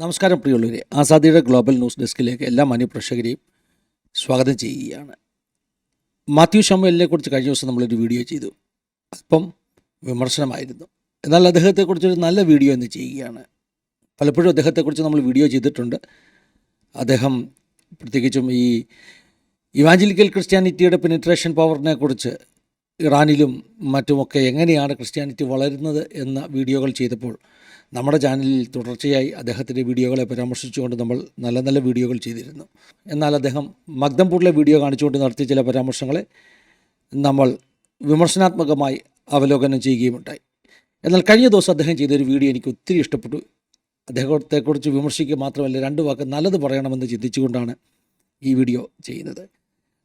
നമസ്കാരം പ്രിയമുള്ളവരെ. ആസാദിയുടെ global news ഡെസ്കിലേക്ക് എല്ലാ മാന്യപ്രേക്ഷകരെയും സ്വാഗതം ചെയ്യുകയാണ്. മാത്യു ഷമുലിനെ കുറിച്ച് കഴിഞ്ഞ ദിവസം നമ്മളൊരു വീഡിയോ ചെയ്തു. അല്പം വിമർശനമായിരുന്നു. എന്നാൽ അദ്ദേഹത്തെക്കുറിച്ചൊരു നല്ല വീഡിയോ ഇന്ന് ചെയ്യുകയാണ്. പലപ്പോഴും അദ്ദേഹത്തെക്കുറിച്ച് നമ്മൾ വീഡിയോ ചെയ്തിട്ടുണ്ട്. അദ്ദേഹം പ്രത്യേകിച്ചും ഈ ഇവാഞ്ചലിക്കൽ ക്രിസ്ത്യാനിറ്റിയുടെ പെനിട്രേഷൻ പവറിനെ കുറിച്ച് ഇറാനിലും മറ്റുമൊക്കെ എങ്ങനെയാണ് ക്രിസ്ത്യാനിറ്റി വളരുന്നത് എന്ന വീഡിയോകൾ ചെയ്തപ്പോൾ നമ്മുടെ ചാനലിൽ തുടർച്ചയായി അദ്ദേഹത്തിന്റെ വീഡിയോകളെ പരാമർശിച്ചുകൊണ്ട് നമ്മൾ നല്ല നല്ല വീഡിയോകൾ ചെയ്തിരുന്നു. എന്നാൽ അദ്ദേഹം മഗ്ദംപൂരിലെ വീഡിയോ കാണിച്ചുകൊണ്ട് നടത്തിയ ചില പരാമർശങ്ങളെ നമ്മൾ വിമർശനാത്മകമായി അവലോകനം ചെയ്യുകയുമുണ്ടായി. എന്നാൽ കഴിഞ്ഞ ദിവസം അദ്ദേഹം ചെയ്തൊരു വീഡിയോ എനിക്ക് ഒത്തിരി ഇഷ്ടപ്പെട്ടു. അദ്ദേഹത്തെക്കുറിച്ച് വിമർശിക്കുക മാത്രമല്ല രണ്ട് വാക്ക് നല്ലത് പറയണമെന്ന് ചിന്തിച്ചുകൊണ്ടാണ് ഈ വീഡിയോ ചെയ്യുന്നത്.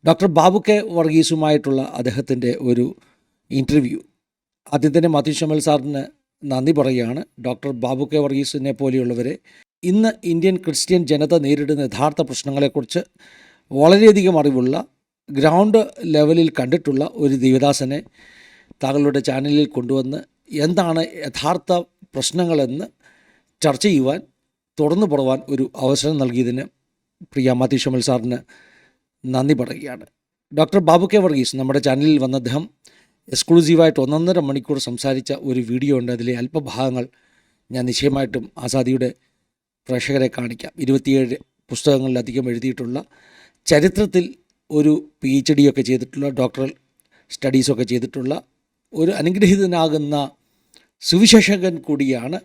ഡോക്ടർ ബാബു കെ വർഗീസുമായിട്ടുള്ള അദ്ദേഹത്തിന്റെ ഒരു ഇന്റർവ്യൂ. ആദ്യം തന്നെ മാത്യു ഷമൽ സാറിന് നന്ദി പറയുകയാണ്. ഡോക്ടർ ബാബു കെ വർഗീസിനെ പോലെയുള്ളവരെ. ഇന്ന് ഇന്ത്യൻ ക്രിസ്ത്യൻ ജനത നേരിടുന്ന യഥാർത്ഥ പ്രശ്നങ്ങളെക്കുറിച്ച് വളരെയധികം അറിവുള്ള ഗ്രൗണ്ട് ലെവലിൽ കണ്ടിട്ടുള്ള ഒരു ദേവദാസനെ താങ്കളുടെ ചാനലിൽ കൊണ്ടുവന്ന് എന്താണ് യഥാർത്ഥ പ്രശ്നങ്ങളെന്ന് ചർച്ച ചെയ്യുവാൻ തുറന്നു പോടുവാൻ ഒരു അവസരം നൽകിയതിന് പ്രിയ മാത്യു സാറിന് നന്ദി പറയുകയാണ്. ഡോക്ടർ ബാബു കെ വർഗീസ് നമ്മുടെ ചാനലിൽ വന്ന അദ്ദേഹം എക്സ്ക്ലൂസീവായിട്ട് ഒന്നൊന്നര മണിക്കൂർ സംസാരിച്ച ഒരു വീഡിയോ ഉണ്ട്. അതിലെ അല്പഭാഗങ്ങൾ ഞാൻ നിശ്ചയമായിട്ടും ആസാദിയുടെ പ്രേക്ഷകരെ കാണിക്കാം. ഇരുപത്തിയേഴ് പുസ്തകങ്ങളിലധികം എഴുതിയിട്ടുള്ള ചരിത്രത്തിൽ ഒരു പി എച്ച് ഡി ഒക്കെ ചെയ്തിട്ടുള്ള ഡോക്ടറൽ സ്റ്റഡീസൊക്കെ ചെയ്തിട്ടുള്ള ഒരു അനുഗ്രഹീതനാകുന്ന സുവിശേഷകൻ കൂടിയാണ്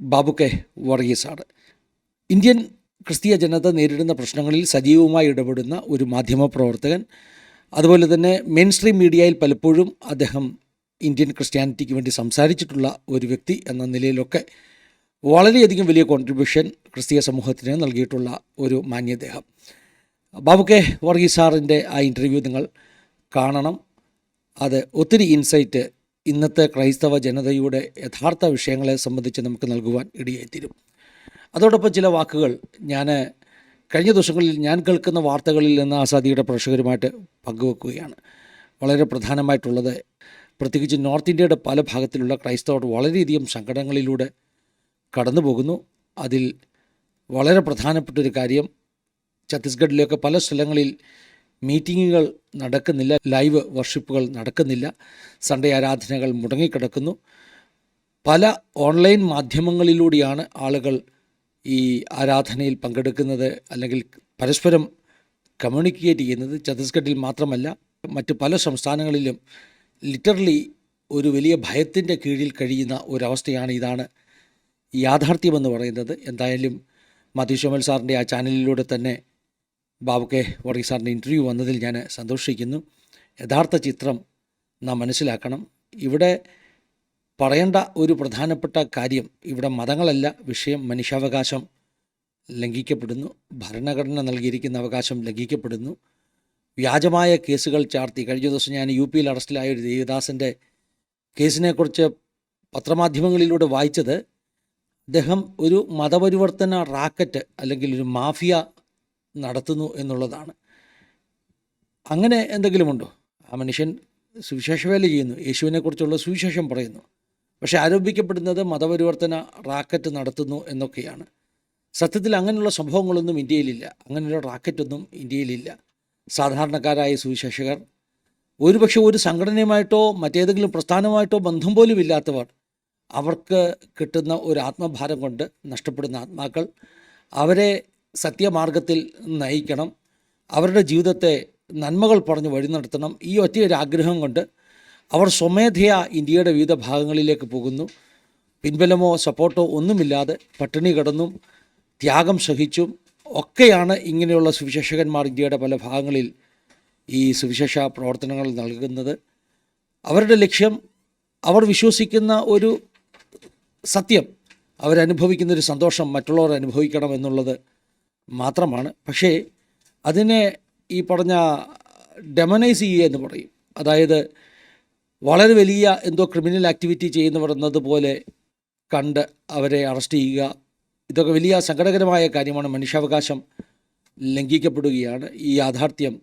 ബാബു കെ വർഗീസാണ്. ഇന്ത്യൻ ക്രിസ്തീയ ജനത നേരിടുന്ന പ്രശ്നങ്ങളിൽ സജീവമായി ഇടപെടുന്ന ഒരു മാധ്യമ പ്രവർത്തകൻ അതുപോലെ തന്നെ മെയിൻ സ്ട്രീം മീഡിയയിൽ പലപ്പോഴും അദ്ദേഹം ഇന്ത്യൻ ക്രിസ്ത്യാനിറ്റിക്ക് വേണ്ടി സംസാരിച്ചിട്ടുള്ള ഒരു വ്യക്തി എന്ന നിലയിലൊക്കെ വളരെയധികം വലിയ കോൺട്രിബ്യൂഷൻ ക്രിസ്തീയ സമൂഹത്തിന് നൽകിയിട്ടുള്ള ഒരു മാന്യദേഹം. ബാബു കെ വർഗീസ് സാറിന്റെ ആ ഇന്റർവ്യൂ നിങ്ങൾ കാണണം. അത് ഒത്തിരി ഇൻസൈറ്റ് ഇന്നത്തെ ക്രൈസ്തവ ജനതയുടെ യഥാർത്ഥ വിഷയങ്ങളെ സംബന്ധിച്ച് നമുക്ക് നൽകുവാൻ ഇടയായിത്തീരും. അതോടൊപ്പം ചില വാക്കുകൾ ഞാൻ കഴിഞ്ഞ ദിവസങ്ങളിൽ ഞാൻ കേൾക്കുന്ന വാർത്തകളിൽ നിന്ന് ആസാദിയുടെ പ്രേക്ഷകരുമായിട്ട് പങ്കുവെക്കുകയാണ്. വളരെ പ്രധാനമായിട്ടുള്ളത് പ്രത്യേകിച്ച് നോർത്ത് ഇന്ത്യയുടെ പല ഭാഗത്തിലുള്ള ക്രൈസ്തവർ വളരെയധികം സങ്കടങ്ങളിലൂടെ കടന്നു പോകുന്നു അതിൽ വളരെ പ്രധാനപ്പെട്ടൊരു കാര്യം ഛത്തീസ്ഗഡിലൊക്കെ പല സ്ഥലങ്ങളിൽ മീറ്റിങ്ങുകൾ നടക്കുന്നില്ല ലൈവ് വർഷിപ്പുകൾ നടക്കുന്നില്ല. സൺഡേ ആരാധനകൾ മുടങ്ങിക്കിടക്കുന്നു. പല ഓൺലൈൻ മാധ്യമങ്ങളിലൂടെയാണ് ആളുകൾ ഈ ആരാധനയിൽ പങ്കെടുക്കുന്നത് അല്ലെങ്കിൽ പരസ്പരം കമ്മ്യൂണിക്കേറ്റ് ചെയ്യുന്നത് ഛത്തീസ്ഗഡിൽ മാത്രമല്ല മറ്റ് പല സംസ്ഥാനങ്ങളിലും ലിറ്ററലി ഒരു വലിയ ഭയത്തിന്റെ കീഴിൽ കഴിയുന്ന ഒരവസ്ഥയാണ് ഇതാണ് യാഥാർത്ഥ്യമെന്ന് പറയുന്നത്. എന്തായാലും മധു ഷമൽ സാറിന്റെ ആ ചാനലിലൂടെ തന്നെ ബാബു കെ വർഗീസ് സാറിന്റെ ഇന്റർവ്യൂ വന്നതിൽ ഞാൻ സന്തോഷിക്കുന്നു. യഥാർത്ഥ ചിത്രം നാം മനസ്സിലാക്കണം. ഇവിടെ പറയേണ്ട ഒരു പ്രധാനപ്പെട്ട കാര്യം ഇവിടെ മതങ്ങളല്ല വിഷയം മനുഷ്യാവകാശം ലംഘിക്കപ്പെടുന്നു ഭരണഘടന നൽകിയിരിക്കുന്ന അവകാശം ലംഘിക്കപ്പെടുന്നു. വ്യാജമായ കേസുകൾ ചാർത്തി. കഴിഞ്ഞ ദിവസം ഞാൻ യു പിയിൽ അറസ്റ്റിലായ ഒരു ദേവദാസന്റെ കേസിനെക്കുറിച്ച് പത്രമാധ്യമങ്ങളിലൂടെ വായിച്ചത് അദ്ദേഹം ഒരു മതപരിവർത്തന റാക്കറ്റ് അല്ലെങ്കിൽ ഒരു മാഫിയ നടത്തുന്നു എന്നുള്ളതാണ്. അങ്ങനെ എന്തെങ്കിലുമുണ്ടോ? ആ മനുഷ്യൻ സുവിശേഷ വേല ചെയ്യുന്നു യേശുവിനെക്കുറിച്ചുള്ള സുവിശേഷം പറയുന്നു. പക്ഷേ ആരോപിക്കപ്പെടുന്നത് മതപരിവർത്തന റാക്കറ്റ് നടത്തുന്നു എന്നൊക്കെയാണ്. സത്യത്തിൽ അങ്ങനെയുള്ള സംഭവങ്ങളൊന്നും ഇന്ത്യയിലില്ല. അങ്ങനെയുള്ള റാക്കറ്റൊന്നും ഇന്ത്യയിലില്ല. സാധാരണക്കാരായ സുവിശേഷകർ ഒരുപക്ഷെ ഒരു സംഘടനയുമായിട്ടോ മറ്റേതെങ്കിലും പ്രസ്ഥാനമായിട്ടോ ബന്ധം പോലും ഇല്ലാത്തവർ അവർക്ക് കിട്ടുന്ന ഒരു ആത്മഭാരം കൊണ്ട് നഷ്ടപ്പെടുന്ന ആത്മാക്കൾ അവരെ സത്യമാർഗത്തിൽ നയിക്കണം. അവരുടെ ജീവിതത്തെ നന്മകൾ പറഞ്ഞ് വഴി നടത്തണം. ഈ ഒറ്റയൊരു ആഗ്രഹം കൊണ്ട് അവർ സ്വമേധയാ ഇന്ത്യയുടെ വിവിധ ഭാഗങ്ങളിലേക്ക് പോകുന്നു. പിൻബലമോ സപ്പോർട്ടോ ഒന്നുമില്ലാതെ പട്ടിണി കടന്നും ത്യാഗം സഹിച്ചും ഒക്കെയാണ് ഇങ്ങനെയുള്ള സുവിശേഷകന്മാർ ഇന്ത്യയുടെ പല ഭാഗങ്ങളിൽ ഈ സുവിശേഷ പ്രവർത്തനങ്ങൾ നൽകുന്നത്. അവരുടെ ലക്ഷ്യം അവർ വിശ്വസിക്കുന്ന ഒരു സത്യം അവരനുഭവിക്കുന്ന ഒരു സന്തോഷം മറ്റുള്ളവർ അനുഭവിക്കണം എന്നുള്ളത് മാത്രമാണ്. പക്ഷേ അതിനെ ഈ പറഞ്ഞ ഡെമനൈസ് ചെയ്യുക എന്ന് പറയും. അതായത് വളരെ വലിയ എന്തോ ക്രിമിനൽ ആക്ടിവിറ്റി ചെയ്യുന്നവർ എന്നതുപോലെ കണ്ട് അവരെ അറസ്റ്റ് ചെയ്യുക. ഇതൊക്കെ വലിയ സങ്കടകരമായ കാര്യമാണ്. മനുഷ്യാവകാശം ലംഘിക്കപ്പെടുകയാണ്. ഈ യാഥാർത്ഥ്യം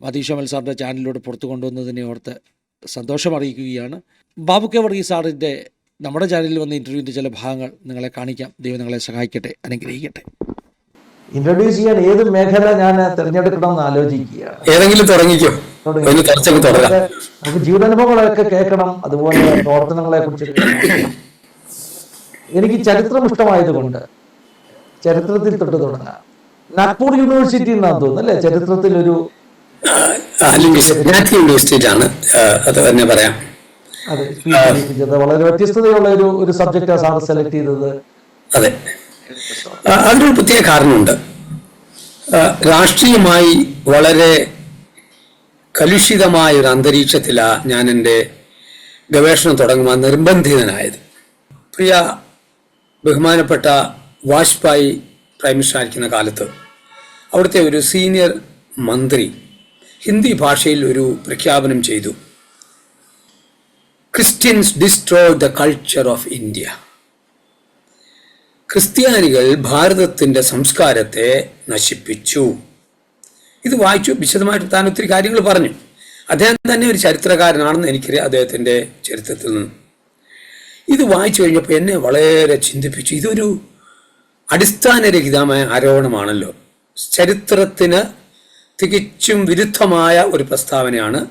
മതീഷമൽ സാറിന്റെ ചാനലിലൂടെ പുറത്തു കൊണ്ടുവന്നതിനെ ഓർത്ത് സന്തോഷം അറിയിക്കുകയാണ്. ബാബു കെ വർഗീസ് സാറിന്റെ നമ്മുടെ ചാനലിൽ വന്ന ഇന്റർവ്യൂവിന്റെ ചില ഭാഗങ്ങൾ നിങ്ങളെ കാണിക്കാം. ദൈവം നിങ്ങളെ സഹായിക്കട്ടെ അനുഗ്രഹിക്കട്ടെ. ഇൻട്രൊഡ്യൂസ് ചെയ്യാൻ ഏത് മേഖല ഞാൻ തിരഞ്ഞെടുക്കണം എന്ന് ആലോചിക്കുക ഏതെങ്കിലും തുടങ്ങിക്കോ നമുക്ക് ജീവിതാനുഭവങ്ങളൊക്കെ കേൾക്കണം അതുപോലെ പ്രവർത്തനങ്ങളെ കുറിച്ച് എനിക്ക് ചരിത്രം ഇഷ്ടമായതുകൊണ്ട് ചരിത്രത്തിൽ തൊട്ട് തുടങ്ങാം. നാഗ്പൂർ യൂണിവേഴ്സിറ്റി എന്നാണ് തോന്നുന്നു അല്ലെ? ചരിത്രത്തിൽ ഒരു യൂണിവേഴ്സിറ്റിയിലാണ്. അത് തന്നെ പറയാം. വളരെ വ്യത്യസ്തതയുള്ള ഒരു ഒരു സബ്ജക്റ്റാണ് സാർ സെലക്ട് ചെയ്തത്. അതെ. അതിനൊരു പ്രത്യേക കാരണമുണ്ട്. രാഷ്ട്രീയമായി വളരെ കലുഷിതമായ ഒരു അന്തരീക്ഷത്തിലാണ് ഞാൻ എന്റെ ഗവേഷണം തുടങ്ങുവാൻ നിർബന്ധിതനായത്. പ്രിയ ബഹുമാനപ്പെട്ട വാജ്പേയി പ്രൈം മിനിസ്റ്റർ ആയിരിക്കുന്ന കാലത്ത് അവിടുത്തെ ഒരു സീനിയർ മന്ത്രി ഹിന്ദി ഭാഷയിൽ ഒരു പ്രഖ്യാപനം ചെയ്തു. Christians destroy the culture of India. ക്രിസ്ത്യാനികൾ ഭാരതത്തിന്റെ സംസ്കാരത്തെ നശിപ്പിച്ചു. ഇത് വായിച്ചു വിശദമായിട്ട് താൻ ഒത്തിരി കാര്യങ്ങൾ പറഞ്ഞു. അദ്ദേഹം തന്നെ ഒരു ചരിത്രകാരനാണെന്ന് എനിക്കറിയാം അദ്ദേഹത്തിന്റെ ചരിത്രത്തിൽ നിന്ന്. ഇത് വായിച്ചു കഴിഞ്ഞപ്പോൾ എന്നെ വളരെ ചിന്തിപ്പിച്ചു. ഇതൊരു അടിസ്ഥാനരഹിതമായ ആരോപണമാണല്ലോ. ചരിത്രത്തിന് തികച്ചും വിരുദ്ധമായ ഒരു പ്രസ്താവനയാണ്.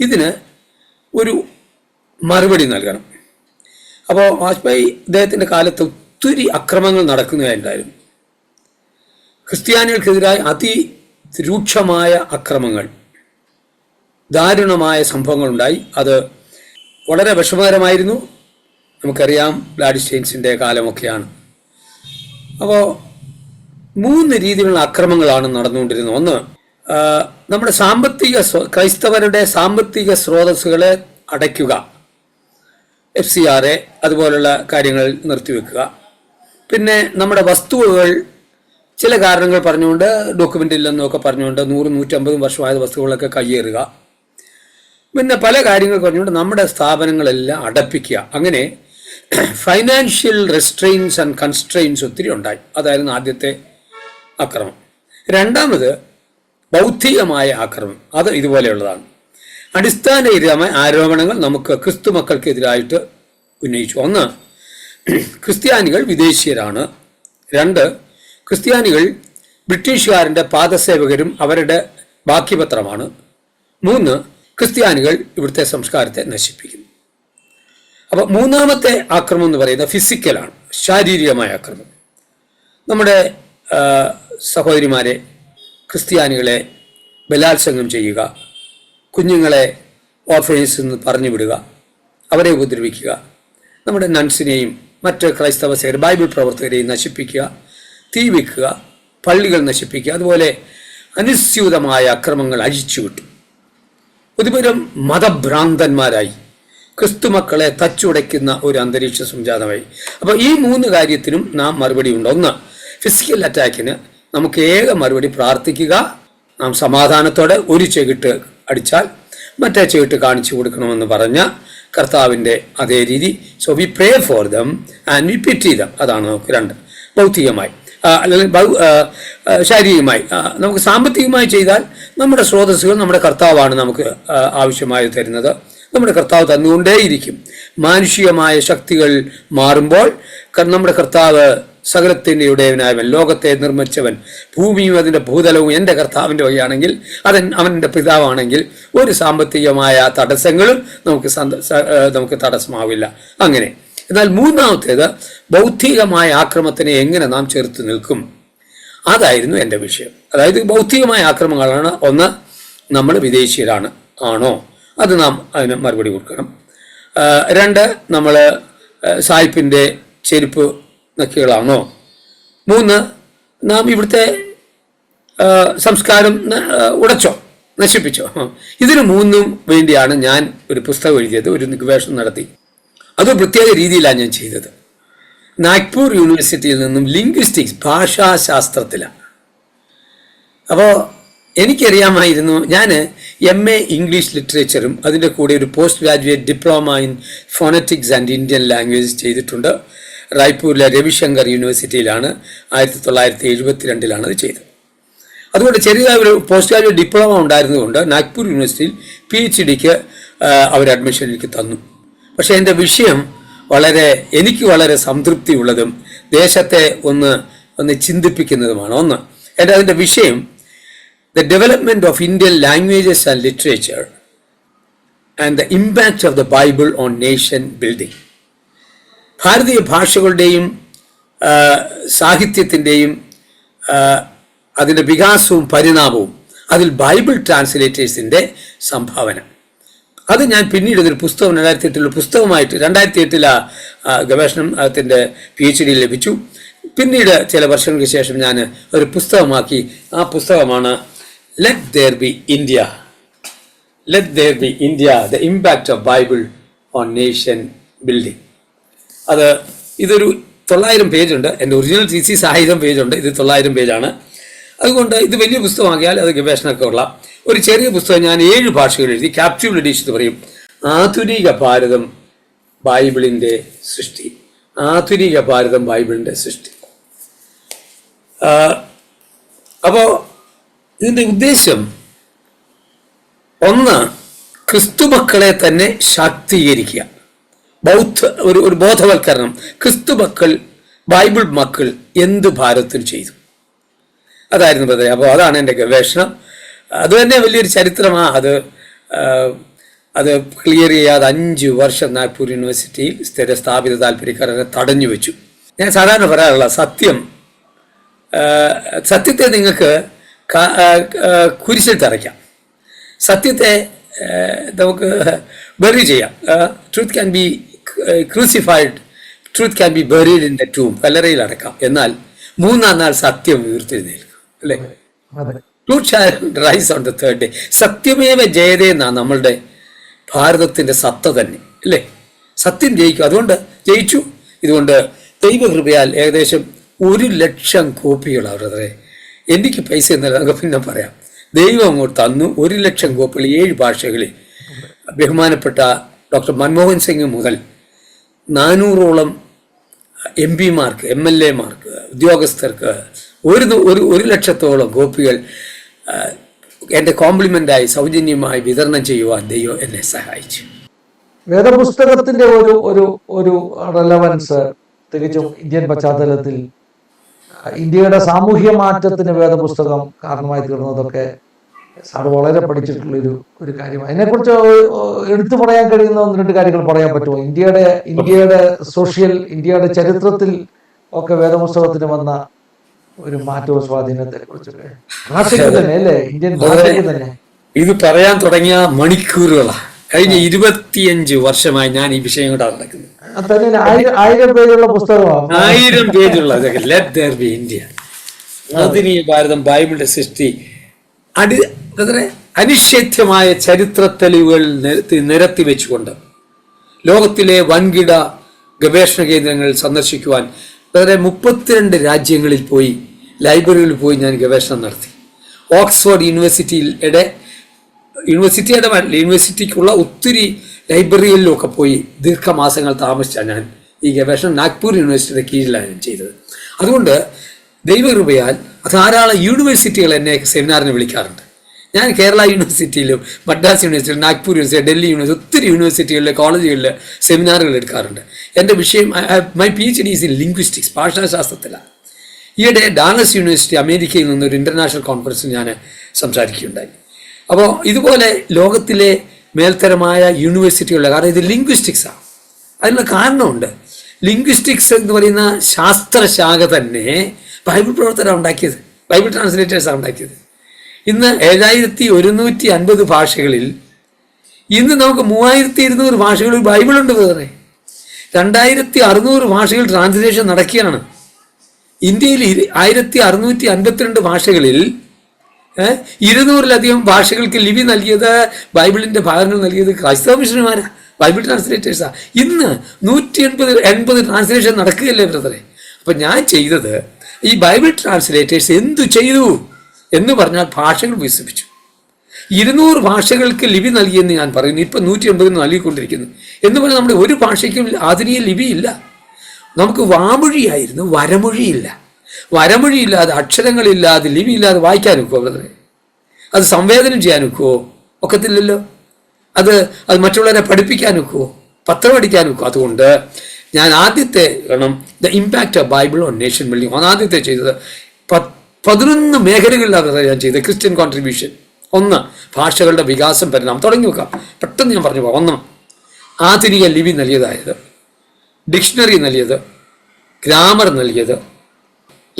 ഇതിന് ഒരു മറുപടി നൽകണം. അപ്പോൾ വാജ്പേയി അദ്ദേഹത്തിന്റെ കാലത്ത് ഒത്തിരി അക്രമങ്ങൾ നടക്കുന്നതായിട്ടുണ്ടായിരുന്നു ക്രിസ്ത്യാനികൾക്കെതിരായി അതിരൂക്ഷമായ അക്രമങ്ങൾ. ദാരുണമായ സംഭവങ്ങളുണ്ടായി. അത് വളരെ വിഷമകരമായിരുന്നു. നമുക്കറിയാം ഗ്ലാഡിസ്റ്റെയിൻസിന്റെ കാലമൊക്കെയാണ്. അപ്പോൾ മൂന്ന് രീതിയിലുള്ള അക്രമങ്ങളാണ് നടന്നുകൊണ്ടിരുന്നത്. ഒന്ന് നമ്മുടെ സാമ്പത്തിക ക്രൈസ്തവരുടെ സാമ്പത്തിക സ്രോതസ്സുകളെ അടയ്ക്കുക. എഫ് സി ആർ എ അതുപോലുള്ള കാര്യങ്ങൾ നിർത്തിവെക്കുക. പിന്നെ നമ്മുടെ വസ്തുവകൾ ചില കാരണങ്ങൾ പറഞ്ഞുകൊണ്ട് ഡോക്യുമെന്റ് ഇല്ലെന്നൊക്കെ പറഞ്ഞുകൊണ്ട് നൂറ് നൂറ്റമ്പതും വർഷമായ വസ്തുക്കളൊക്കെ കയ്യേറുക. പിന്നെ പല കാര്യങ്ങൾ പറഞ്ഞുകൊണ്ട് നമ്മുടെ സ്ഥാപനങ്ങളെല്ലാം അടപ്പിക്കുക. അങ്ങനെ ഫൈനാൻഷ്യൽ റെസ്ട്രെയിൻസ് ആൻഡ് കൺസ്ട്രെയിൻസ് ഒത്തിരി ഉണ്ടായി. അതായിരുന്നു ആദ്യത്തെ അക്രമം. രണ്ടാമത് ബൗദ്ധികമായ ആക്രമം അത് ഇതുപോലെയുള്ളതാണ്. അടിസ്ഥാനരഹിതമായ ആരോപണങ്ങൾ നമുക്ക് ക്രിസ്തു മക്കൾക്കെതിരായിട്ട് ഉന്നയിച്ചു. ഒന്ന് ക്രിസ്ത്യാനികൾ വിദേശീയരാണ്. രണ്ട് ക്രിസ്ത്യാനികൾ ബ്രിട്ടീഷുകാരന്റെ പാദസേവകരും അവരുടെ ബാക്കിപത്രമാണ്. മൂന്ന് ക്രിസ്ത്യാനികൾ ഇവിടുത്തെ സംസ്കാരത്തെ നശിപ്പിക്കുന്നു. അപ്പോൾ മൂന്നാമത്തെ ആക്രമം എന്ന് പറയുന്നത് ഫിസിക്കലാണ് ശാരീരികമായ ആക്രമം. നമ്മുടെ സഹോദരിമാരെ ക്രിസ്ത്യാനികളെ ബലാത്സംഗം ചെയ്യുക കുഞ്ഞുങ്ങളെ ഓർഫനേജിൽ നിന്ന് പറഞ്ഞു വിടുക അവരെ ഉപദ്രവിക്കുക നമ്മുടെ നൺസിനെയും മറ്റ് ക്രൈസ്തവ സേർ ബൈബിൾ പ്രവർത്തകരെയും നശിപ്പിക്കുക തീ വെക്കുക പള്ളികൾ നശിപ്പിക്കുക അതുപോലെ അനുസ്യൂതമായ അക്രമങ്ങൾ അഴിച്ചുവിട്ടു ഒരുപരം മതഭ്രാന്തന്മാരായി. ക്രിസ്തുമക്കളെ തച്ചുടയ്ക്കുന്ന ഒരു അന്തരീക്ഷ സംജാതമായി. അപ്പോൾ ഈ മൂന്ന് കാര്യത്തിനും നാം മറുപടി ഉണ്ട്. ഒന്ന് ഫിസിക്കൽ അറ്റാക്കിന് നമുക്ക് ഏക മറുപടി പ്രാർത്ഥിക്കുക. നാം സമാധാനത്തോടെ ഒരു ചെകിട്ട് അടിച്ചാൽ മറ്റേ ചെകിട്ട് കാണിച്ചു കൊടുക്കണമെന്ന് പറഞ്ഞ കർത്താവിന്റെ അതേ രീതി. So we pray for them and we pity them അതാണ് നമുക്ക് രണ്ട്. ഭൗതികമായി. അല്ലെങ്കിൽ ശാരീരികമായി. നമുക്ക് സാമ്പത്തികമായി ചെയ്താൽ നമ്മുടെ സ്രോതസ്സുകൾ നമ്മുടെ കർത്താവാണ് നമുക്ക് ആവശ്യമായി തരുന്നത്. നമ്മുടെ കർത്താവ് തന്നുകൊണ്ടേയിരിക്കും. മാനുഷികമായ ശക്തികൾ മാറുമ്പോൾ നമ്മുടെ കർത്താവ് സകലത്തിന്റെ ഉടയവനായവൻ ലോകത്തെ നിർമ്മിച്ചവൻ ഭൂമിയും അതിന്റെ ഭൂതലവും എന്റെ കർത്താവിന്റെ വഴിയാണെങ്കിൽ അതൻ അവന്റെ പിതാവാണെങ്കിൽ ഒരു സാമ്പത്തികമായ തടസ്സങ്ങളും നമുക്ക് നമുക്ക് തടസ്സമാവില്ല. അങ്ങനെ എന്നാൽ മൂന്നാമത്തേത് ബൗദ്ധികമായ ആക്രമത്തിനെ എങ്ങനെ നാം ചെറുത്ത് നിൽക്കും? അതായിരുന്നു എന്റെ വിഷയം. അതായത് ബൗദ്ധികമായ ആക്രമങ്ങളാണ്. ഒന്ന് നമ്മൾ വിദേശീയരാണ് ആണോ? അത് നാം അതിന് മറുപടി കൊടുക്കണം. രണ്ട് നമ്മൾ സായിപ്പിന്റെ ചെരുപ്പ് നക്കികളാണോ? മൂന്ന് നാം ഇവിടുത്തെ സംസ്കാരം ഉടച്ചോ നശിപ്പിച്ചോ? ഇതിന് മൂന്നും വേണ്ടിയാണ് ഞാൻ ഒരു പുസ്തകം എഴുതിയത് ഒരു നിഗവേഷണം നടത്തി. അത് പ്രത്യേക രീതിയിലാണ് ഞാൻ ചെയ്തത്. നാഗ്പൂർ യൂണിവേഴ്സിറ്റിയിൽ നിന്നും ലിംഗ്വിസ്റ്റിക്സ് ഭാഷാശാസ്ത്രത്തിലാണ് അപ്പോൾ എനിക്കറിയാമായിരുന്നു ഞാൻ എം എ ഇംഗ്ലീഷ് ലിറ്ററേച്ചറും അതിന്റെ കൂടെ ഒരു post graduate diploma in phonetics and Indian language ചെയ്തിട്ടുണ്ട്. റായ്പൂരിലെ രവിശങ്കർ യൂണിവേഴ്സിറ്റിയിലാണ് ആയിരത്തി തൊള്ളായിരത്തി എഴുപത്തി രണ്ടിലാണ് അത് ചെയ്തത്. അതുകൊണ്ട് ചെറിയതായ ഒരു പോസ്റ്റ് ഗ്രാജുവേറ്റ് ഡിപ്ലോമ ഉണ്ടായിരുന്നതുകൊണ്ട് നാഗ്പൂർ യൂണിവേഴ്സിറ്റിയിൽ പി എച്ച് ഡിക്ക് അവർ അഡ്മിഷൻ എനിക്ക് തന്നു. പക്ഷേ എന്റെ വിഷയം വളരെ എനിക്ക് വളരെ സംതൃപ്തിയുള്ളതും ദേശത്തെ ഒന്ന് ഒന്ന് ചിന്തിപ്പിക്കുന്നതുമാണ്. ഒന്ന് എന്റെ അതിന്റെ വിഷയം the development of Indian languages and literature and the impact of the Bible on nation building ഭാരതീയ ഭാഷകളുടെയും സാഹിത്യത്തിന്റെയും അതിന്റെ വികാസവും പരിണാമവും അതിൽ ബൈബിൾ ട്രാൻസ്ലേറ്റേഴ്സിന്റെ സംഭാവന. അത് ഞാൻ പിന്നീട് ഇതൊരു പുസ്തകം രണ്ടായിരത്തി എട്ടിൽ പുസ്തകമായിട്ട് രണ്ടായിരത്തി എട്ടിൽ ആ ഗവേഷണത്തിന്റെ പി എച്ച് ഡി ലഭിച്ചു. പിന്നീട് ചില വർഷങ്ങൾക്ക് ശേഷം ഞാൻ ഒരു പുസ്തകമാക്കി. ആ പുസ്തകമാണ് let there be India let there be India the impact of Bible on nation building അത് ഇതൊരു തൊള്ളായിരം പേജുണ്ട്. എന്റെ ഒറിജിനൽ തീസീസ് ആയിരം പേജുണ്ട്. ഇത് തൊള്ളായിരം പേജാണ്. അതുകൊണ്ട് ഇത് വലിയ പുസ്തകമാക്കിയാൽ അത് ഗവേഷണമൊക്കെ ഉള്ള ഒരു ചെറിയ പുസ്തകം ഞാൻ ഏഴ് ഭാഷകൾ എഴുതി ക്യാപ്റ്റ്യൂൾ എഡീഷൻ പറയും. ആധുനിക ഭാരതം ബൈബിളിന്റെ സൃഷ്ടി. ആധുനിക ഭാരതം ബൈബിളിന്റെ സൃഷ്ടി. അപ്പോൾ ഇതിന്റെ ഉദ്ദേശം ഒന്ന് ക്രിസ്തുമക്കളെ തന്നെ ശാക്തീകരിക്കുക. ബൗദ്ധ ഒരു ഒരു ബോധവൽക്കരണം. ക്രിസ്തു മക്കൾ ബൈബിൾ മക്കൾ എന്ത് ഭാരതത്തിൽ ചെയ്തു? അതായിരുന്നു അപ്പോൾ അതാണ് എന്റെ ഗവേഷണം. അത് തന്നെ വലിയൊരു ചരിത്രമാണ് അത് അത് ക്ലിയർ ചെയ്യാതെ അഞ്ച് വർഷം നാഗ്പൂർ യൂണിവേഴ്സിറ്റിയിൽ സ്ഥിര സ്ഥാപിത താല്പര്യക്കാരെ തടഞ്ഞു വെച്ചു. ഞാൻ സാധാരണ പറയാറുള്ള സത്യം സത്യത്തെ നിങ്ങൾക്ക് കുരിശിൽ സത്യത്തെ നമുക്ക് ബെറി ചെയ്യാം. Truth can be crucified truth can be buried in the tomb കല്ലറയിൽ അടക്കാം. എന്നാൽ മൂന്നാം നാൾ സത്യം ഉയർത്തെഴുന്നേൽക്കും. അല്ലേ? Truth shall rise on the third day സത്യമേവ ജയതേ എന്നാണ് നമ്മളുടെ ഭാരതത്തിന്റെ സത്ത തന്നെ അല്ലേ? സത്യം ജയിക്കും. അതുകൊണ്ട് ജയിച്ചു. ഇതുകൊണ്ട് ദൈവകൃപയാൽ ഏകദേശം ഒരു ലക്ഷം കോപ്പികൾ അവരുടെ എനിക്ക് പൈസ എന്നല്ല നമുക്ക് പിന്നെ പറയാം. ദൈവം അങ്ങോട്ട് തന്നു ഒരു ലക്ഷം കോപ്പികൾ ഏഴ് ഭാഷകളിൽ. ബഹുമാനപ്പെട്ട ഡോക്ടർ മൻമോഹൻ സിംഗ് മുതൽ നാനൂറോളം എം പിമാർക്ക് എം എൽ എമാർക്ക് ഉദ്യോഗസ്ഥർക്ക് ഒരു ഒരു ഒരു ലക്ഷത്തോളം കോപ്പികൾ എന്റെ കോംപ്ലിമെന്റായി സൗജന്യമായി വിതരണം ചെയ്യുവാൻ ദൈവം എന്നെ സഹായിച്ചു. വേദപുസ്തകത്തിന്റെ ഒരു ഒരു ഒരു റെലവൻസ് തികച്ചും ഇന്ത്യൻ പശ്ചാത്തലത്തിൽ ഇന്ത്യയുടെ സാമൂഹ്യ മാറ്റത്തിന് വേദപുസ്തകം കാരണമായി തീർന്നതൊക്കെ സാർ വളരെ പഠിച്ചിട്ടുള്ള ഒരു കാര്യമാണ്. അതിനെക്കുറിച്ച് എടുത്തു പറയാൻ കഴിയുന്ന ഒന്ന് രണ്ട് കാര്യങ്ങൾ പറയാൻ പറ്റുമോ? ഇന്ത്യയുടെ ഇന്ത്യയുടെ സോഷ്യൽ ഇന്ത്യയുടെ ചരിത്രത്തിൽ ഒക്കെ വേദപുസ്തകത്തിന് വന്ന ഒരു മാറ്റവും സ്വാധീനത്തെ കുറിച്ചൊക്കെ. ഭാഷയ്ക്ക് തന്നെ അല്ലേ? ഇന്ത്യൻ ഭാഷയ്ക്ക് തന്നെ. ഇത് പറയാൻ തുടങ്ങിയ മണിക്കൂറുകളാണ് കഴിഞ്ഞ ഇരുപത്തിയഞ്ച് വർഷമായി ഞാൻ ഈ വിഷയം കൊണ്ടാണ് നടക്കുന്നത്. ആയിരം പേജുള്ള പുസ്തകമാണ് ആയിരം പേജുള്ള ലെറ്റ് ദർ ബി ഇന്ത്യ ആധുനിക ഭാരതം ബൈബിളിന്റെ സൃഷ്ടി. അടി അനിഷേദ്യമായ അനിഷേധ്യമായ ചരിത്ര തെളിവുകൾ നിരത്തി നിരത്തി വെച്ചുകൊണ്ട് ലോകത്തിലെ വൻകിട ഗവേഷണ കേന്ദ്രങ്ങൾ സന്ദർശിക്കുവാൻ വളരെ മുപ്പത്തിരണ്ട് രാജ്യങ്ങളിൽ പോയി ലൈബ്രറികളിൽ പോയി ഞാൻ ഗവേഷണം നടത്തി. ഓക്സ്ഫോർഡ് യൂണിവേഴ്സിറ്റിയിലെ യൂണിവേഴ്സിറ്റിയുടെ യൂണിവേഴ്സിറ്റിക്കുള്ള ഒത്തിരി ലൈബ്രറികളിലൊക്കെ പോയി ദീർഘമാസങ്ങൾ താമസിച്ചാണ് ഞാൻ ഈ ഗവേഷണം നാഗ്പൂർ യൂണിവേഴ്സിറ്റിയുടെ കീഴിലാണ് ഞാൻ ചെയ്തത്. അതുകൊണ്ട് ദൈവകൃപയാൽ ധാരാളം യൂണിവേഴ്സിറ്റികൾ എന്നെ സെമിനാറിന് വിളിക്കാറുണ്ട്. ഞാൻ കേരള യൂണിവേഴ്സിറ്റിയിലും മദ്രാസ് യൂണിവേഴ്സിറ്റിയിലും നാഗ്പൂർ യൂണിവേഴ്സിറ്റി ഡൽഹി യൂണിവേഴ്സിറ്റി ഒത്തിരി യൂണിവേഴ്സിറ്റികളിലെ കോളേജുകളിൽ സെമിനാറുകൾ എടുക്കാറുണ്ട്. എന്റെ വിഷയം my P H D is in linguistics ഭാഷാശാസ്ത്രത്തിലാണ്. ഈയിടെ ഡാനസ് യൂണിവേഴ്സിറ്റി അമേരിക്കയിൽ നിന്നൊരു ഒരു ഇന്റർനാഷണൽ കോൺഫറൻസിൽ ഞാൻ സംസാരിക്കുകയുണ്ടായി. അപ്പോൾ ഇതുപോലെ ലോകത്തിലെ മേൽത്തരമായ യൂണിവേഴ്സിറ്റികളുടെ കാരണം ഇത് ലിംഗ്വിസ്റ്റിക്സാണ് അതിനുള്ള കാരണമുണ്ട്. ലിംഗ്വിസ്റ്റിക്സ് എന്ന് പറയുന്ന ശാസ്ത്രശാഖ തന്നെ ബൈബിൾ പ്രവർത്തനം ഉണ്ടാക്കിയത്. ബൈബിൾ ട്രാൻസ്ലേറ്റേഴ്സാണ് ഉണ്ടാക്കിയത്. ഇന്ന് ഏഴായിരത്തി ഒരുന്നൂറ്റി അൻപത് ഭാഷകളിൽ ഇന്ന് നമുക്ക് മൂവായിരത്തി ഇരുന്നൂറ് ഭാഷകളിൽ ബൈബിളുണ്ട് വേറെ. രണ്ടായിരത്തി അറുന്നൂറ് ഭാഷകൾ ട്രാൻസ്ലേഷൻ നടക്കുകയാണ്. ഇന്ത്യയിൽ ആയിരത്തി അറുന്നൂറ്റി അൻപത്തിരണ്ട് ഭാഷകളിൽ ഇരുന്നൂറിലധികം ഭാഷകൾക്ക് ലിപി നൽകിയത് ബൈബിളിന്റെ ഭാഗങ്ങൾ നൽകിയത് ക്രൈസ്തവ മിഷനുമാരാ ബൈബിൾ ട്രാൻസ്ലേറ്റേഴ്സാ. ഇന്ന് നൂറ്റി എൺപത് എൺപത് ട്രാൻസ്ലേഷൻ നടക്കുകയല്ലേ ബ്രദറെ? അപ്പൊ ഞാൻ ചെയ്തത് ഈ ബൈബിൾ ട്രാൻസ്ലേറ്റേഴ്സ് എന്തു ചെയ്തു എന്ന് പറഞ്ഞാൽ ഭാഷകൾ വികസിപ്പിച്ചു. ഇരുന്നൂറ് ഭാഷകൾക്ക് ലിപി നൽകിയെന്ന് ഞാൻ പറയുന്നു. ഇപ്പം നൂറ്റി എൺപതിന് നൽകിക്കൊണ്ടിരിക്കുന്നു. എന്ന് പറഞ്ഞാൽ നമ്മുടെ ഒരു ഭാഷയ്ക്കും ആധുനിക ലിപിയില്ല. നമുക്ക് വാമൊഴിയായിരുന്നു വരമൊഴിയില്ല. വരമൊഴിയില്ലാതെ അക്ഷരങ്ങളില്ലാതെ ലിപിയില്ലാതെ വായിക്കാൻ ഒക്കുമോ ബ്രദറെ? അത് സംവേദനം ചെയ്യാൻ ഒക്കുമോ ഒക്കത്തില്ലല്ലോ. അത് അത് മറ്റുള്ളവരെ പഠിപ്പിക്കാൻ ഒക്കുമോ പത്രം അടിക്കാൻ ഒക്കുമോ അതുകൊണ്ട് ഞാൻ ആദ്യത്തെ കാരണം the impact of Bible on nation building ആണ് ആദ്യത്തെ ചെയ്തത് പതിനൊന്ന് മേഖലകളിലാണ് ഞാൻ ചെയ്തത്. ക്രിസ്ത്യൻ കോൺട്രിബ്യൂഷൻ ഒന്ന് ഭാഷകളുടെ വികാസം പരിണാമം. തുടങ്ങി വെക്കാം പെട്ടെന്ന് ഞാൻ പറഞ്ഞു പോകാം ഒന്ന് ആധുനിക ലിപി നൽകിയതായത് ഡിക്ഷണറി നൽകിയത് ഗ്രാമർ നൽകിയത്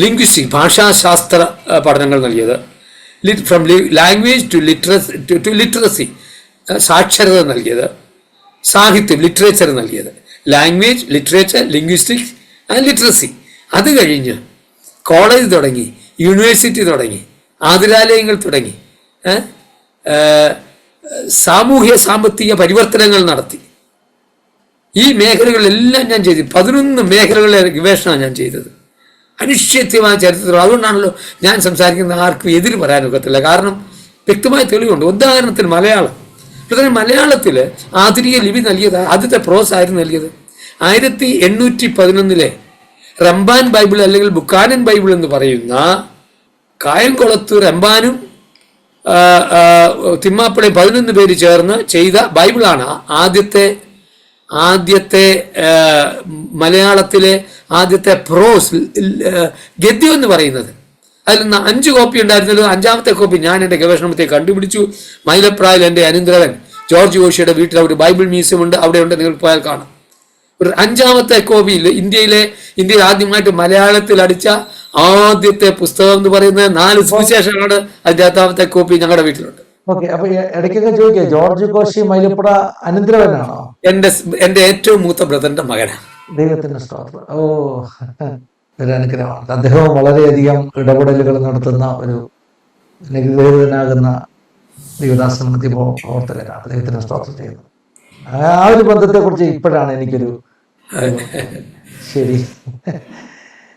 ലിംഗ്വിസ്റ്റിക് ഭാഷാശാസ്ത്ര പഠനങ്ങൾ നൽകിയത്. From language to literacy to literacy സാക്ഷരത നൽകിയത്. സാഹിത്യം ലിറ്ററേച്ചർ നൽകിയത്. Language literature linguistics and literacy അത് കഴിഞ്ഞ് കോളേജ് തുടങ്ങി യൂണിവേഴ്സിറ്റി തുടങ്ങി ആതുരാലയങ്ങൾ തുടങ്ങി സാമൂഹ്യ സാമ്പത്തിക പരിവർത്തനങ്ങൾ നടത്തി. ഈ മേഖലകളിലെല്ലാം ഞാൻ ചെയ്തു. പതിനൊന്ന് മേഖലകളിലെ ഗവേഷണമാണ് ഞാൻ ചെയ്തത്. അനിശ്ചിത്യമായ ചരിത്രത്തിൽ അതുകൊണ്ടാണല്ലോ ഞാൻ സംസാരിക്കുന്ന ആർക്കും എതിര് പറയാനൊക്കത്തില്ല കാരണം വ്യക്തമായ തെളിവുണ്ട്. ഉദാഹരണത്തിന് മലയാളം. പ്രധാന മലയാളത്തിൽ ആധുനിക ലിപി നൽകിയത് ആദ്യത്തെ പ്രോസ് ആയിരുന്നു നൽകിയത്. ആയിരത്തി എണ്ണൂറ്റി പതിനൊന്നിലെ റംബാൻ ബൈബിൾ അല്ലെങ്കിൽ ബുക്കാനൻ ബൈബിൾ എന്ന് പറയുന്ന കായംകുളത്ത് റംബാനും തിമ്മാപ്പളയും പതിനൊന്ന് പേര് ചേർന്ന് ചെയ്ത ബൈബിളാണ് ആദ്യത്തെ ആദ്യത്തെ മലയാളത്തിലെ ആദ്യത്തെ പ്രോസ് ഗദ്യം എന്ന് പറയുന്നത്. അതിൽ നിന്ന് അഞ്ച് കോപ്പി ഉണ്ടായിരുന്നല്ലോ. അഞ്ചാമത്തെ കോപ്പി ഞാൻ എന്റെ ഗവേഷണത്തെ കണ്ടുപിടിച്ചു. മൈലപ്രായിൽ എന്റെ അനുഗ്രഹൻ ജോർജ് ജോഷിയുടെ വീട്ടിൽ ഒരു ബൈബിൾ മ്യൂസിയം ഉണ്ട്. അവിടെ ഉണ്ട്. നിങ്ങൾ പോയാൽ കാണാം. ഒരു അഞ്ചാമത്തെ കോപ്പിയിൽ ഇന്ത്യയിലെ ഇന്ത്യയിൽ ആദ്യമായിട്ട് മലയാളത്തിൽ അടിച്ച ആദ്യത്തെ പുസ്തകം എന്ന് പറയുന്നത് നാല് സുവിശേഷങ്ങളാണ്. അഞ്ചാമത്തെ കോപ്പി ഞങ്ങളുടെ വീട്ടിലുണ്ട്. ഓക്കെ അപ്പൊ ഇടയ്ക്കൊക്കെ ചോദിക്കുക ജോർജ് കോശി മൈലപ്പുഴ അനന്തരവനാണോ? എന്റെ എന്റെ എന്റെ ഏറ്റവും മൂത്ത ബ്രദറിന്റെ മകനാണ് ദൈവത്തിന്റെ സ്തോത്രം. ഓ ഒരു അനുഗ്രഹമാണ്. അദ്ദേഹവും വളരെയധികം ഇടപെടലുകൾ നടത്തുന്ന ഒരു അനുഗ്രഹീതനാകുന്ന ദൈവദാസ പ്രവർത്തകരാണ് അദ്ദേഹത്തിന്റെ സ്തോത്രം ചെയ്യുന്നത് ആ ഒരു ബന്ധത്തെ കുറിച്ച് ഇപ്പോഴാണ് എനിക്കൊരു ശരി.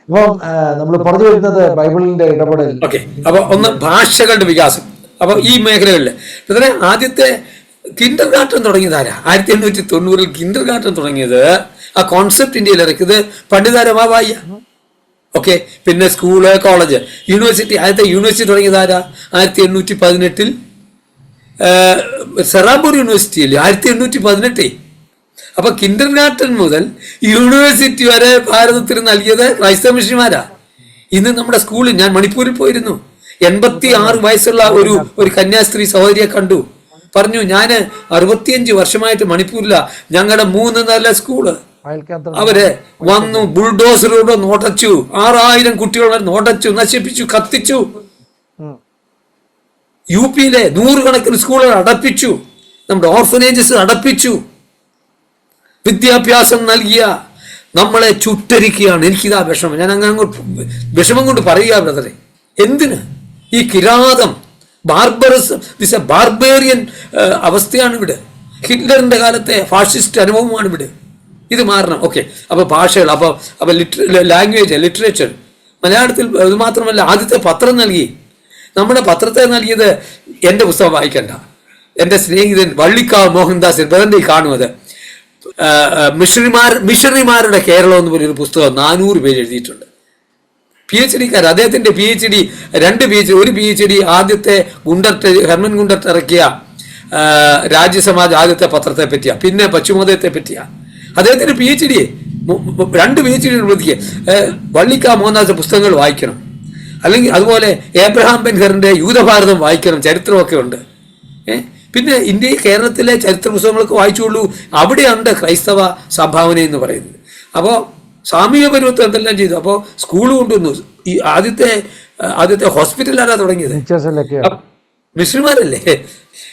ഇപ്പം നമ്മൾ പറഞ്ഞു വരുന്നത് ബൈബിളിന്റെ ഇടപെടൽ. ഓക്കെ അപ്പൊ ഒന്ന് ഭാഷകളുടെ വികാസം. അപ്പൊ ഈ മേഖലകളിൽ ഇതിനെ ആദ്യത്തെ കിൻഡർ ഗാർട്ടൻ തുടങ്ങിയതാരാ? ആയിരത്തി എണ്ണൂറ്റി തൊണ്ണൂറിൽ കിൻഡർ ഗാർട്ടൻ തുടങ്ങിയത് ആ കോൺസെപ്റ്റ് ഇന്ത്യയിൽ ഇറക്കിയത് പണ്ഡിതാരമാവായ ഓക്കെ പിന്നെ സ്കൂൾ കോളേജ് യൂണിവേഴ്സിറ്റി ആദ്യത്തെ യൂണിവേഴ്സിറ്റി തുടങ്ങിയതാരാ? ആയിരത്തി എണ്ണൂറ്റി പതിനെട്ടിൽ സെറാബൂർ യൂണിവേഴ്സിറ്റിയിൽ ആയിരത്തി എണ്ണൂറ്റി പതിനെട്ട് അപ്പൊ കിൻഡർ ഗാർട്ടൻ മുതൽ യൂണിവേഴ്സിറ്റി വരെ ഭാരതത്തിന് നൽകിയത് ക്രൈസ്തവ മിഷന്മാരാ ഇന്ന് നമ്മുടെ സ്കൂളിൽ ഞാൻ മണിപ്പൂരിൽ പോയിരുന്നു. എൺപത്തി ആറ് വയസ്സുള്ള ഒരു ഒരു കന്യാസ്ത്രീ സഹോദരിയെ കണ്ടു. പറഞ്ഞു ഞാൻ അറുപത്തിയഞ്ച് വർഷമായിട്ട് മണിപ്പൂരില. ഞങ്ങളുടെ മൂന്ന് നല്ല സ്കൂൾ അവർ വന്നു ബുൾഡോസറിലൂടെ നോട്ടച്ചു. ആറായിരം കുട്ടികളെ നോട്ടച്ചു നശിപ്പിച്ചു കത്തിച്ചു. യു പിയിലെ നൂറുകണക്കിന് സ്കൂളുകൾ അടപ്പിച്ചു. നമ്മുടെ ഓർഫനേജസ് അടപ്പിച്ചു. വിദ്യാഭ്യാസം നൽകിയ നമ്മളെ ചുട്ടരിക്കുകയാണ് എനിക്കിതാ വിഷമം. ഞാൻ അങ്ങനെ വിഷമം കൊണ്ട് പറയുക ബ്രദറെ എന്തിന്? ഈ കിരാതം ബാർബറസ് ദിസ് എ ബാർബേറിയൻ അവസ്ഥയാണ് ഇവിടെ ഹിറ്റ്ലറിന്റെ കാലത്തെ ഫാഷിസ്റ്റ് അനുഭവമാണ് ഇവിടെ ഇത് മാറണം. ഓക്കെ അപ്പോൾ ഭാഷകൾ അപ്പോൾ അപ്പോൾ ലിറ്റ ലാംഗ്വേജ് ലിറ്ററേച്ചർ. മലയാളത്തിൽ ഇത് മാത്രമല്ല ആദ്യത്തെ പത്രം നൽകി. നമ്മുടെ പത്രത്തെ നൽകിയത് എന്റെ പുസ്തകം വായിക്കണ്ട. എന്റെ സ്നേഹിതൻ വള്ളിക്കാവ് മോഹൻദാസ് ബദന്റെ കാണുന്നത്. മിഷണറിമാർ മിഷണറിമാരുടെ കേരളം എന്ന് പറഞ്ഞൊരു പുസ്തകം നാനൂറ് പേര് എഴുതിയിട്ടുണ്ട്. പി എച്ച് ഡിക്കാർ അദ്ദേഹത്തിന്റെ പി എച്ച് ഡി രണ്ട് പി എച്ച് ഒരു പി എച്ച് ഡി ആദ്യത്തെ ഗുണ്ടർട്ട് ഹെർമൻ ഗുണ്ടർട്ട് ഇറക്കിയ രാജ്യസമാജ് ആദ്യത്തെ പത്രത്തെ പറ്റിയാ. പിന്നെ പശ്ചിമോദയത്തെ പറ്റിയാ. അദ്ദേഹത്തിന്റെ പി എച്ച് ഡി രണ്ട് പി എച്ച് ഡി പ്രതിക്ക് വള്ളിക്ക മോഹൻദാസ് പുസ്തകങ്ങൾ വായിക്കണം. അല്ലെങ്കിൽ അതുപോലെ ഏബ്രഹാം ബെൻഹറിന്റെ യൂതഭാരതം വായിക്കണം ചരിത്രമൊക്കെ ഉണ്ട്? പിന്നെ ഇന്ത്യ കേരളത്തിലെ ചരിത്ര പുസ്തകങ്ങളൊക്കെ വായിച്ചുള്ളൂ അവിടെയുണ്ട് ക്രൈസ്തവ സംഭാവന എന്ന് പറയുന്നത്. അപ്പോൾ സാമൂഹ്യ പരിവർത്തനം എന്തെല്ലാം ചെയ്തു? അപ്പോൾ സ്കൂൾ കൊണ്ടുവന്നു. ഈ ആദ്യത്തെ ആദ്യത്തെ ഹോസ്പിറ്റലാണ് തുടങ്ങിയത്? ടീച്ചേഴ്സിലൊക്കെ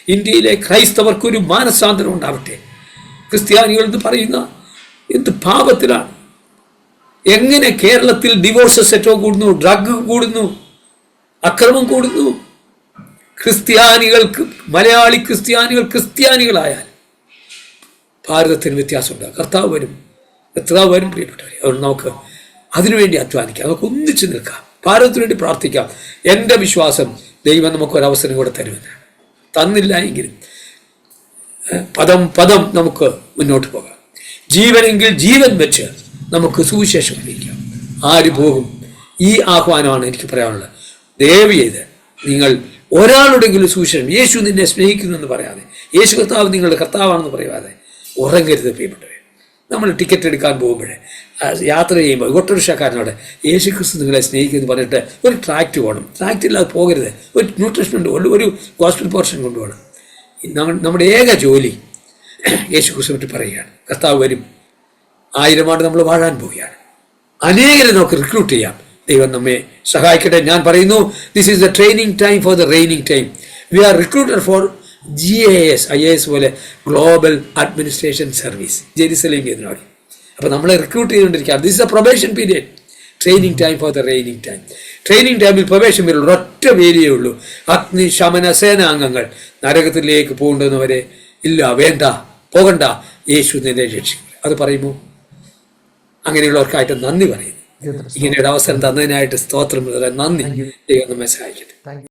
ഇന്ത്യയിലെ ക്രൈസ്തവർക്ക് ഒരു മാനസാന്തരം ഉണ്ടാവട്ടെ. ക്രിസ്ത്യാനികൾ എന്ന് പറയുന്ന എന്ത് പാപത്തിലാണ്. എങ്ങനെ കേരളത്തിൽ ഡിവോഴ്സസ് ഏറ്റവും കൂടുന്നു? ഡ്രഗ് കൂടുന്നു? അക്രമം കൂടുന്നു? ക്രിസ്ത്യാനികൾക്ക് മലയാളി ക്രിസ്ത്യാനികൾ ക്രിസ്ത്യാനികളായാൽ ഭാരതത്തിന് വ്യത്യാസമുണ്ട് കർത്താവ് വരും. കർത്താവ് വരും. പ്രിയപ്പെട്ടവരെ അതുകൊണ്ട് നമുക്ക് അതിനുവേണ്ടി അധ്വാനിക്കാം. നമുക്ക് ഒന്നിച്ചു നിൽക്കാം. ഭാരതത്തിന് വേണ്ടി പ്രാർത്ഥിക്കാം. എന്റെ വിശ്വാസം ദൈവം നമുക്ക് ഒരവസരം കൂടെ തരുമെന്നാണ് തന്നില്ല എങ്കിലും പദം പദം നമുക്ക് മുന്നോട്ട് പോകാം. ജീവനെങ്കിൽ ജീവൻ വെച്ച് നമുക്ക് സുവിശേഷം അറിയിക്കാം. ആര് പോകും? ഈ ആഹ്വാനമാണ് എനിക്ക് പറയാനുള്ളത്. ദയവ് ചെയ്ത് നിങ്ങൾ ഒരാളുടെങ്കിലും സുവിശേഷം യേശു നിന്നെ സ്നേഹിക്കുന്നു എന്ന് പറയാതെ യേശു കർത്താവ് നിങ്ങളുടെ കർത്താവാണെന്ന് പറയാതെ ഉറങ്ങരുത് പ്രിയപ്പെട്ടവരെ. നമ്മൾ ടിക്കറ്റ് എടുക്കാൻ പോകുമ്പോഴേ യാത്ര ചെയ്യുമ്പോൾ ഓട്ടോറിക്ഷക്കാരനോട് യേശു ക്രിസ്തു നിങ്ങളെ സ്നേഹിക്കുമെന്ന് പറഞ്ഞിട്ട് ഒരു ട്രാക്റ്റ് വേണം ട്രാക്റ്റ് ഇല്ലാതെ പോകരുത്. ഒരു ന്യൂട്രീഷൻ ഉണ്ട് ഒരു- ഗോസ്പിറ്റൽ പോർഷൻ കൊണ്ടുപോകണം നമ്മ- നമ്മുടെ ഏക ജോലി യേശു ക്രിസ്തു പറ്റി പറയുകയാണ്. കർത്താവ് വരും. ആയിരം ആണ്ട് നമ്മൾ വാഴാൻ പോവുകയാണ്. അനേകരെ നമുക്ക് റിക്രൂട്ട് ചെയ്യാം. ദൈവം നമ്മെ സഹായിക്കട്ടെ. ഞാൻ പറയുന്നു this is the training time for the raining time we are recruited for G A S I A S പോലെ ഗ്ലോബൽ അഡ്മിനിസ്ട്രേഷൻ സർവീസ് ജെറുസലേം കേന്ദ്രമാണ് അപ്പോൾ നമ്മളെ റിക്രൂട്ട് ചെയ്തുകൊണ്ടിരിക്കുകയാണ്. This a probation period training time for the training time training ടൈമിൽ പ്രവേശം വരുള്ളൂ ഒറ്റ വേലിയേ ഉള്ളൂ. അഗ്നിശമന സേനാംഗങ്ങൾ. നരകത്തിലേക്ക് പോകേണ്ടുന്നവരെ ഇല്ല വേണ്ട പോകണ്ട. യേശു നിന്നെ രക്ഷിക്കും. അത് പറയുമോ? അങ്ങനെയുള്ളവർക്കായിട്ട് നന്ദി പറയുന്നു. ഇങ്ങനെ ഒരു അവസരം തന്നതിനായിട്ട് സ്തോത്രം. നന്ദി. ദൈവം നമ്മെ സഹായിക്കട്ടെ.